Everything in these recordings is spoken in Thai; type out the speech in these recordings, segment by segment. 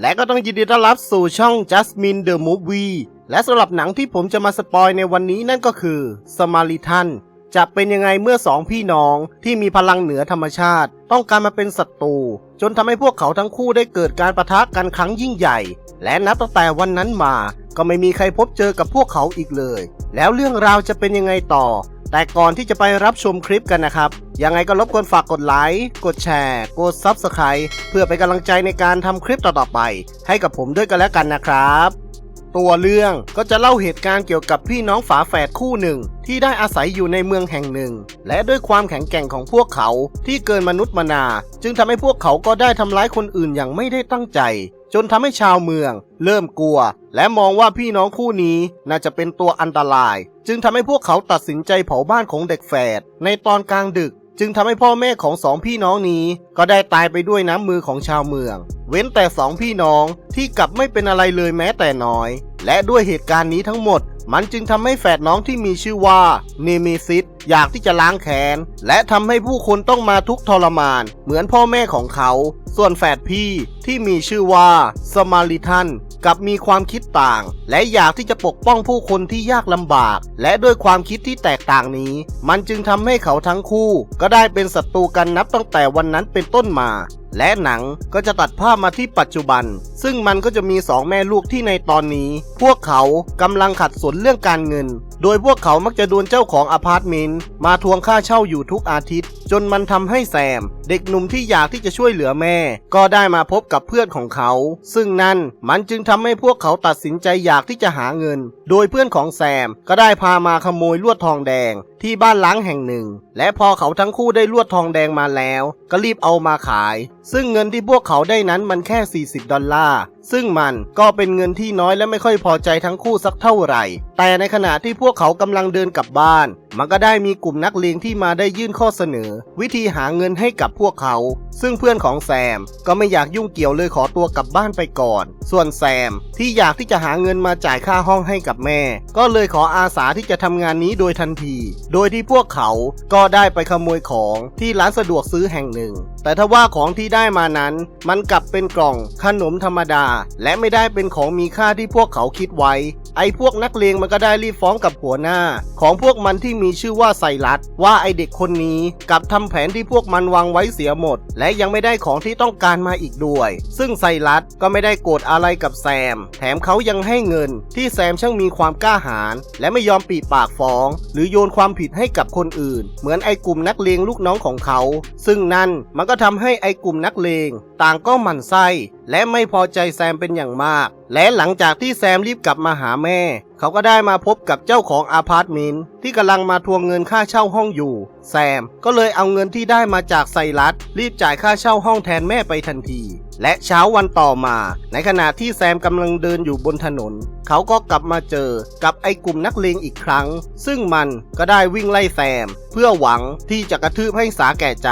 และก็ต้องยินดีต้อนรับสู่ช่อง Jasmine the Movie และสำหรับหนังที่ผมจะมาสปอยในวันนี้นั่นก็คือ Samaritan จะเป็นยังไงเมื่อสองพี่น้องที่มีพลังเหนือธรรมชาติ ต้องการมาเป็นศัตรู จนทำให้พวกเขาทั้งคู่ได้เกิดการประทะกันครั้งยิ่งใหญ่ และนับตั้งแต่วันนั้นมา ก็ไม่มีใครพบเจอกับพวกเขาอีกเลย แล้วเรื่องราวจะเป็นยังไงต่อ แต่ก่อนที่จะไปรับชมคลิปกันนะครับ ยังไงก็รบกวนฝากกดไลค์กดแชร์ กด Subscribe เพื่อเป็นกำลังใจในการทำคลิปต่อๆไป ให้กับผมด้วยกันแล้วกันนะครับ ตัวเรื่องก็จะเล่าเหตุการณ์เกี่ยวกับพี่น้องฝาแฝดคู่หนึ่ง ที่ได้อาศัยอยู่ในเมืองแห่งหนึ่ง และด้วยความแข็งแกร่งของพวกเขาที่เกินมนุษย์มนา จึงทำให้พวกเขาก็ได้ทำร้ายคนอื่นอย่างไม่ได้ตั้งใจ จนทำให้ชาวเมือง เริ่มกลัว และมองว่าพี่น้องคู่นี้น่าจะเป็นตัวอันตราย จึงทำให้พวกเขาตัดสินใจเผาบ้านของเด็กแฝดในตอนกลางดึก จึงทำให้พ่อแม่ของสองพี่น้องนี้ ก็ได้ตายไปด้วยน้ำมือของชาวเมือง เว้นแต่สองพี่น้องที่กลับไม่เป็นอะไรเลยแม้แต่น้อย และด้วยเหตุการณ์นี้ทั้งหมด มันจึงทำให้แฝดน้องที่มีชื่อว่าเนมิซิสอยากที่จะล้างแค้น และทำให้ผู้คนต้องมาทุกข์ทรมาน เหมือนพ่อแม่ของเขา ส่วนแฝดพี่ที่มีชื่อว่าสมาริทันกับมีความคิดต่าง และอยากที่จะปกป้องผู้คนที่ยากลำบาก และด้วยความคิดที่แตกต่างนี้ มันจึงทำให้เขาทั้งคู่ ก็ได้เป็นศัตรูกันนับตั้งแต่วันนั้นเป็นต้นมา และหนังก็จะตัดภาพมาที่ปัจจุบัน ซึ่งมันก็จะมีสองแม่ลูกที่ในตอนนี้ พวกเขากำลังขัดสนเรื่องการเงิน โดยพวกเขามักจะโดนเจ้าของอพาร์ตเมนต์มาทวงค่าเช่าอยู่ทุกอาทิตย์ จนมันทำให้แซม เด็กหนุ่มที่อยากที่จะช่วยเหลือแม่ ก็ได้มาพบกับเพื่อนของเขา ซึ่งนั่นมันจึงทำให้พวกเขาตัดสินใจอยากที่จะหาเงิน โดยเพื่อนของแซมก็ได้พามาขโมยลวดทองแดงที่บ้านล้างแห่งหนึ่ง และพอเขาทั้งคู่ได้ลวดทองแดงมาแล้ว ก็รีบเอามาขาย ซึ่งเงินที่พวกเขาได้นั้นมันแค่ 40 ดอลลาร์ ซึ่งมันก็เป็นเงินที่น้อยและไม่ค่อยพอใจทั้งคู่สักเท่าไหร่ แต่ในขณะที่พวกเขากำลังเดินกลับบ้าน มันก็ได้มีกลุ่มนักเลงที่มาได้ยื่นข้อเสนอ วิธีหาเงินให้กับพวกเขา ซึ่งเพื่อนของแซมก็ไม่อยากยุ่งเกี่ยวเลยขอตัวกลับบ้านไปก่อน ส่วนแซมที่อยากที่จะหาเงินมาจ่ายค่าห้องให้กับแม่ ก็เลยขออาสาที่จะทำงานนี้โดยทันที โดยที่พวกเขาก็ได้ไปขโมยของที่ร้านสะดวกซื้อแห่งหนึ่ง แต่ถ้าว่าของที่ได้มานั้น มันกลับเป็นกล่องขนมธรรมดาและไม่ได้เป็นของมีค่าที่พวกเขาคิดไว้ ไอ้พวกนักเลงมันก็ได้รีบฟ้องกับหัวหน้า ของพวกมันที่มีชื่อว่าไซรัสว่าไอเด็กคนนี้กลับทำแผนที่พวกมันวางไว้เสียหมด และยังไม่ได้ของที่ต้องการมาอีกด้วย ซึ่งไซรัสก็ไม่ได้โกรธอะไรกับแซม แถมเขายังให้เงินที่แซมช่างมีความกล้าหาญและไม่ยอมปีปากฟ้อง หรือโยนความผิดให้กับคนอื่น เหมือนไอ้กลุ่มนักเลงลูกน้องของเขา ซึ่งนั่นมันก็ทำให้ไอ้กลุ่มนักเลง ต่างก็หมั่นไส้ และไม่พอใจแซมเป็นอย่างมาก และหลังจากที่แซมรีบกลับมาหาแม่ เขาก็ได้มาพบกับเจ้าของอาพาร์ตเมนต์ที่กำลังมาทวงเงินค่าเช่าห้องอยู่ แซมก็เลยเอาเงินที่ได้มาจากไซรัสรีบจ่ายค่าเช่าห้องแทนแม่ไปทันที และเช้าวันต่อมา ในขณะที่แซมกำลังเดินอยู่บนถนน เขาก็กลับมาเจอกับไอ้กลุ่มนักเลงอีกครั้ง ซึ่งมันก็ได้วิ่งไล่แซม เพื่อหวังที่จะกระทืบให้สาแก่ใจ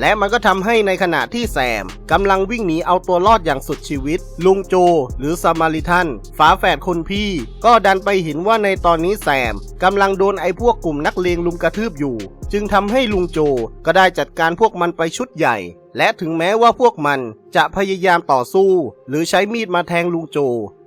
และมันก็ทำให้ในขณะที่แซมกำลังวิ่งหนีเอาตัวรอดอย่างสุดชีวิต ลุงโจ หรือซามาริทันฝาแฝดคนพี่ ก็ดันไปเห็นว่าในตอนนี้แซมกำลังโดนไอ้พวกกลุ่มนักเลงลุมกระทืบอยู่ จึงทำให้ลุงโจก็ได้จัดการพวกมันไปชุดใหญ่และถึงแม้ว่าพวกมันจะพยายามต่อสู้ หรือใช้มีดมาแทงลุงโจ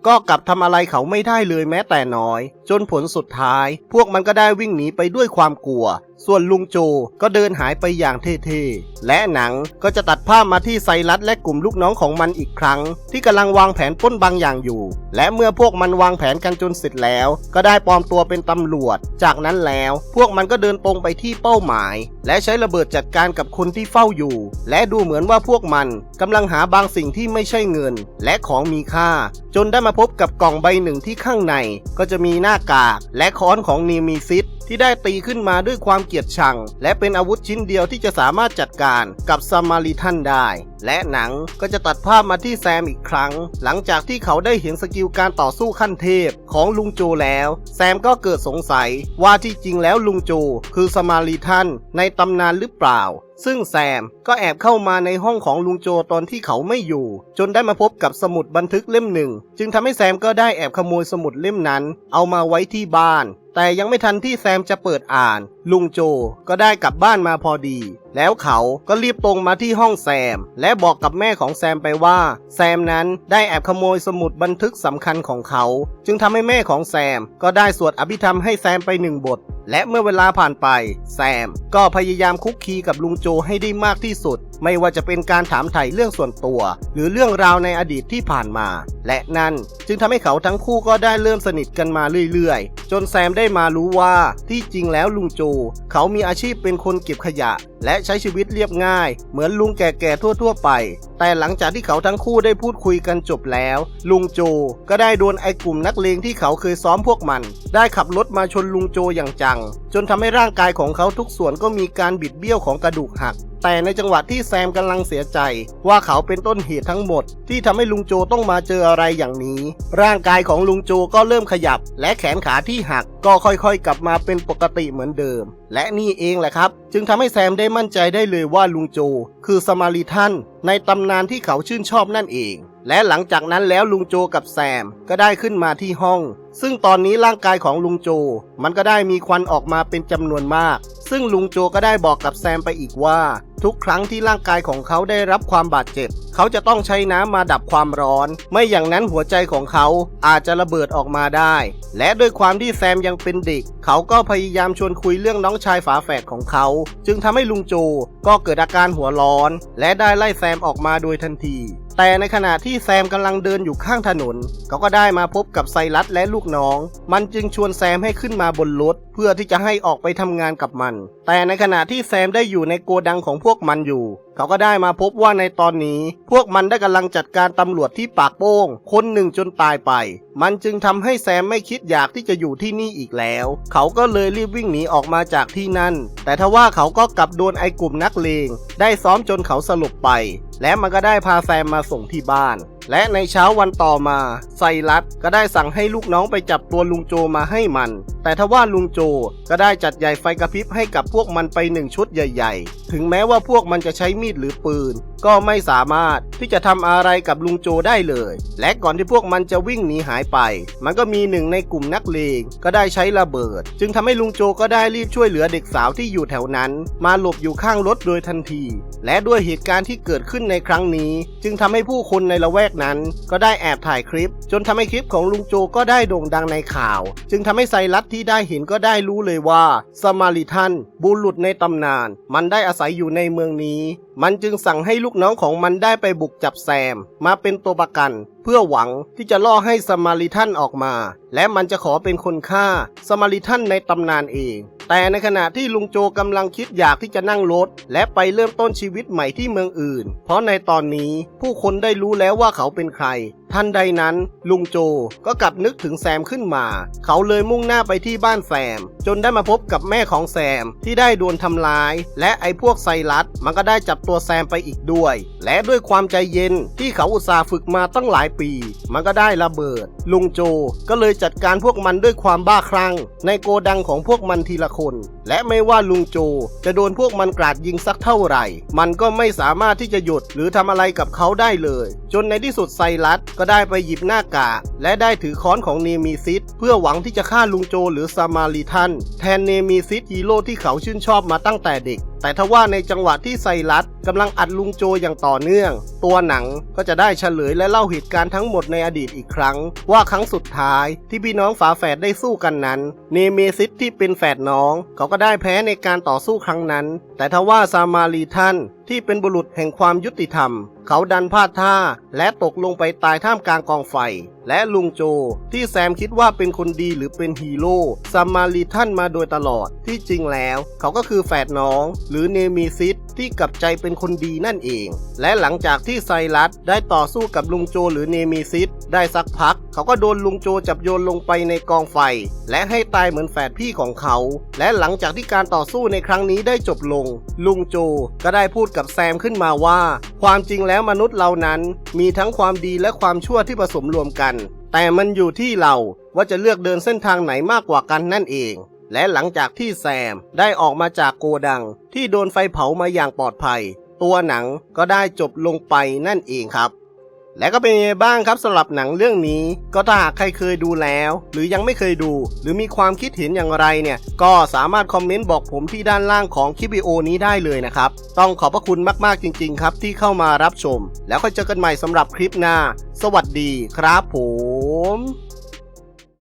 ก็กลับทำอะไรเขาไม่ได้เลยแม้แต่น้อย จนผลสุดท้าย พวกมันก็ได้วิ่งหนีไปด้วยความกลัว ส่วนลุงโจก็เดินหายไปอย่างเท่ๆ และหนังก็จะตัดภาพมาที่ไซรัสและกลุ่มลูกน้องของมันอีกครั้ง ที่กำลังวางแผนป้นบางอย่างอยู่ และเมื่อพวกมันวางแผนกันจนเสร็จแล้ว ก็ได้ปลอมตัวเป็นตำรวจ จากนั้นแล้วพวกมันก็เดินตรงไปที่เป้าหมาย และใช้ระเบิดจัดการกับคนที่เฝ้าอยู่ และดูเหมือนว่าพวกมันกำลังหาบางสิ่งที่ไม่ใช่เงิน และของมีค่า จนได้มาพบกับกล่องใบหนึ่งที่ข้างใน ก็จะมีหน้ากาก และค้อนของนีมีซิสที่ได้ตีขึ้นมาด้วยความเกลียดชัง และเป็นอาวุธชิ้นเดียวที่จะสามารถจัดการกับซามาริทันได้ และหนังก็จะตัดภาพมาที่แซมอีกครั้ง หลังจากที่เขาได้เห็นสกิลการต่อสู้ขั้นเทพของลุงโจแล้ว แซมก็เกิดสงสัยว่าที่จริงแล้วลุงโจ คือสมาริทันในตำนานหรือเปล่า ซึ่งแซมก็แอบเข้ามาในห้องของลุงโจตอนที่เขาไม่อยู่ จนได้มาพบกับสมุดบันทึกเล่มหนึ่ง จึงทำให้แซมก็ได้แอบขโมยสมุดเล่มนั้น เอามาไว้ที่บ้าน แต่ยังไม่ทันที่แซมจะเปิดอ่าน ลุงโจก็ได้กลับบ้านมาพอดี แล้วเขาก็รีบตรงมาที่ห้องแซม และบอกกับแม่ของแซมไปว่า แซมนั้นได้แอบขโมยสมุดบันทึกสำคัญของเขา จึงทำให้แม่ของแซมก็ได้สวดอภิธรรมให้แซมไปหนึ่งบท และเมื่อเวลาผ่านไป แซมก็พยายามคุกคีกับลุงโจให้ได้มากที่สุด ไม่ว่าจะเป็นการถามไถ่เรื่องส่วนตัว หรือเรื่องราวในอดีตที่ผ่านมา และนั่นจึงทำให้เขาทั้งคู่ก็ได้เริ่มสนิทกันมาเรื่อยๆ จนแซมได้มารู้ว่าที่จริงแล้วลุงโจ เขามีอาชีพเป็นคนเก็บขยะ และใช้ชีวิตเรียบง่าย เหมือนลุงแก่ๆทั่ว ๆ ไป แต่หลังจากที่เขาทั้งคู่ได้พูดคุยกันจบแล้ว ลุงโจก็ได้โดนไอ้กลุ่มนักเลงที่เขาเคยซ้อมพวกมัน ได้ขับรถมาชนลุงโจอย่างจังจนทำให้ร่างกายของเขาทุกส่วนก็มีการบิดเบี้ยวของกระดูกหัก แต่ในจังหวะที่แซมกำลังเสียใจ ว่าเขาเป็นต้นเหตุทั้งหมด ที่ทำให้ลุงโจต้องมาเจออะไรอย่างนี้ ร่างกายของลุงโจก็เริ่มขยับ และแขนขาที่หักก็ค่อยๆ กลับมาเป็นปกติเหมือนเดิม และนี่เองแหละครับ จึงทำให้แซมได้มั่นใจได้เลยว่าลุงโจ คือสมาริทันในตำนานที่เขาชื่นชอบนั่นเอง และหลังจากนั้นแล้วลุงโจกับแซมก็ได้ขึ้นมาที่ห้อง ซึ่งตอนนี้ร่างกายของลุงโจ มันก็ได้มีควันออกมาเป็นจำนวนมาก ซึ่งลุงโจก็ได้บอกกับแซมไปอีกว่า ทุกครั้งที่ร่างกายของเขาได้รับความบาดเจ็บ เขาจะต้องใช้น้ำมาดับความร้อน ไม่อย่างนั้นหัวใจของเขาอาจจะระเบิดออกมาได้ และด้วยความที่แซมยังเป็นเด็ก เขาก็พยายามชวนคุยเรื่องน้องชายฝาแฝดของเขา จึงทำให้ลุงโจก็เกิดอาการหัวร้อน และได้ไล่แซมออกมาโดยทันที แต่ในขณะที่แซมกำลังเดินอยู่ข้างถนน เขาก็ได้มาพบกับไซรัสและลูกน้อง มันจึงชวนแซมให้ขึ้นมาบนรถเพื่อที่จะให้ออกไปทำงานกับมัน แต่ในขณะที่แซมได้อยู่ในโกดังของพวกมันอยู่เขาก็ได้มาพบว่าในตอนนี้ พวกมันได้กำลังจัดการตำรวจที่ปากโป้ง คนหนึ่งจนตายไป มันจึงทำให้แซมไม่คิดอยากที่จะอยู่ที่นี่อีกแล้ว เขาก็เลยรีบวิ่งหนีออกมาจากที่นั่น แต่ทว่าเขาก็กลับโดนไอ้กลุ่มนักเลงได้ซ้อมจนเขาสลบไป และมันก็ได้พาแซมมาส่งที่บ้าน และในเช้าวันต่อมาไซรัสก็ได้สั่งให้ลูกน้องไปจับตัวลุงโจมาให้มัน แต่ทว่าลุงโจก็ได้จัดใหญ่ไฟกระพริบให้กับพวกมันไปหนึ่งชุดใหญ่ ๆ ถึงแม้ว่าพวกมันจะใช้มีดหรือปืน ก็ไม่สามารถที่จะทำอะไรกับลุงโจได้เลย และก่อนที่พวกมันจะวิ่งหนีหายไป มันก็มีหนึ่งในกลุ่มนักเลงก็ได้ใช้ระเบิด จึงทำให้ลุงโจก็ได้รีบช่วยเหลือเด็กสาวที่อยู่แถวนั้น มาหลบอยู่ข้างรถโดยทันที และด้วยเหตุการณ์ที่เกิดขึ้นในครั้งนี้ จึงทำให้ผู้คนในละแวกนั้น ก็ได้แอบถ่ายคลิป จนทำให้คลิปของลุงโจก็ได้โด่งดังในข่าว จึงทำให้ไซรัสที่ได้เห็นก็ได้รู้เลยว่าสมาริทันบุรุษในตำนาน มันได้อาศัยอยู่ในเมืองนี้ มันจึงสั่งให้ลูกน้องของมันได้ไปบุกจับแซม มาเป็นตัวประกัน เพื่อหวังที่จะล่อให้สมาริทันออกมา และมันจะขอเป็นคนฆ่าสมาริทันในตำนานเอง แต่ในขณะที่ลุงโจกำลังคิดอยากที่จะนั่งรถ และไปเริ่มต้นชีวิตใหม่ที่เมืองอื่น เพราะในตอนนี้ผู้คนได้รู้แล้วว่าเขาเป็นใครทันใดนั้น ลุงโจก็กลับนึกถึงแซมขึ้นมา เขาเลยมุ่งหน้าไปที่บ้านแซม จนได้มาพบกับแม่ของแซมที่ได้โดนทำร้าย และไอ้พวกไซรัสมันก็ได้จับตัวแซมไปอีกด้วย และด้วยความใจเย็นที่เขาอุตส่าห์ฝึกมาตั้งหลายปี มันก็ได้ระเบิด ลุงโจก็เลยจัดการพวกมันด้วยความบ้าคลั่ง ในโกดังของพวกมันทีละคน และไม่ว่าลุงโจจะโดนพวกมันกราดยิงสักเท่าไหร่ มันก็ไม่สามารถที่จะหยุดหรือทำอะไรกับเขาได้เลย จนในที่สุดไซรัสก็ได้ไปหยิบหน้ากากและได้ถือค้อนของเนมีซิสเพื่อหวังที่จะฆ่าลุงโจหรือซามาริทัน แทนเนมีซิสฮีโร่ที่เขาชื่นชอบมาตั้งแต่เด็ก แต่ทว่าในจังหวะที่ไซรัสกำลังอัดลุงโจอย่างต่อเนื่อง ตัวหนังก็จะได้เฉลยและเล่าเหตุการณ์ทั้งหมดในอดีตอีกครั้ง ว่าครั้งสุดท้ายที่พี่น้องฝาแฝดได้สู้กันนั้น เนเมซิสที่เป็นแฝดน้อง เขาก็ได้แพ้ในการต่อสู้ครั้งนั้น แต่ทว่าซามารีทันที่เป็นบุรุษแห่งความยุติธรรม เขาดันพลาดท่าและตกลงไปตายท่ามกลางกองไฟและลุงโจ ที่แซมคิดว่าเป็นคนดีหรือเป็นฮีโร่ซามารีทันมาโดยตลอดที่จริงแล้ว เขาก็คือแฝดน้อง หรือเนมีซิสที่กลับใจเป็นคนดีนั่นเอง และหลังจากที่ไซรัสได้ต่อสู้กับลุงโจหรือเนมีซิสได้สักพัก เขาก็โดนลุงโจจับโยนลงไปในกองไฟ และให้ตายเหมือนแฝดพี่ของเขา และหลังจากที่การต่อสู้ในครั้งนี้ได้จบลง ลุงโจก็ได้พูดกับแซมขึ้นมาว่า ความจริงแล้วมนุษย์เรานั้นมีทั้งความดีและความชั่วที่ผสมรวมกัน แต่มันอยู่ที่เราว่าจะเลือกเดินเส้นทางไหนมากกว่ากันนั่นเอง และหลังจากที่แซมได้ออกมาจากโกดัง ที่โดนไฟเผามาอย่างปลอดภัย ตัวหนังก็ได้จบลงไปนั่นเองครับ และก็เป็นยังไงบ้างครับสำหรับหนังเรื่องนี้ ก็ถ้าหากใครเคยดูแล้ว หรือยังไม่เคยดู หรือมีความคิดเห็นอย่างไรเนี่ย ก็สามารถคอมเมนต์บอกผมที่ด้านล่างของคลิปวิดีโอนี้ได้เลยนะครับ ต้องขอบพระคุณมากๆจริง ๆ ครับที่เข้ามารับชม แล้วก็เจอกันใหม่สำหรับคลิปหน้า สวัสดีครับผม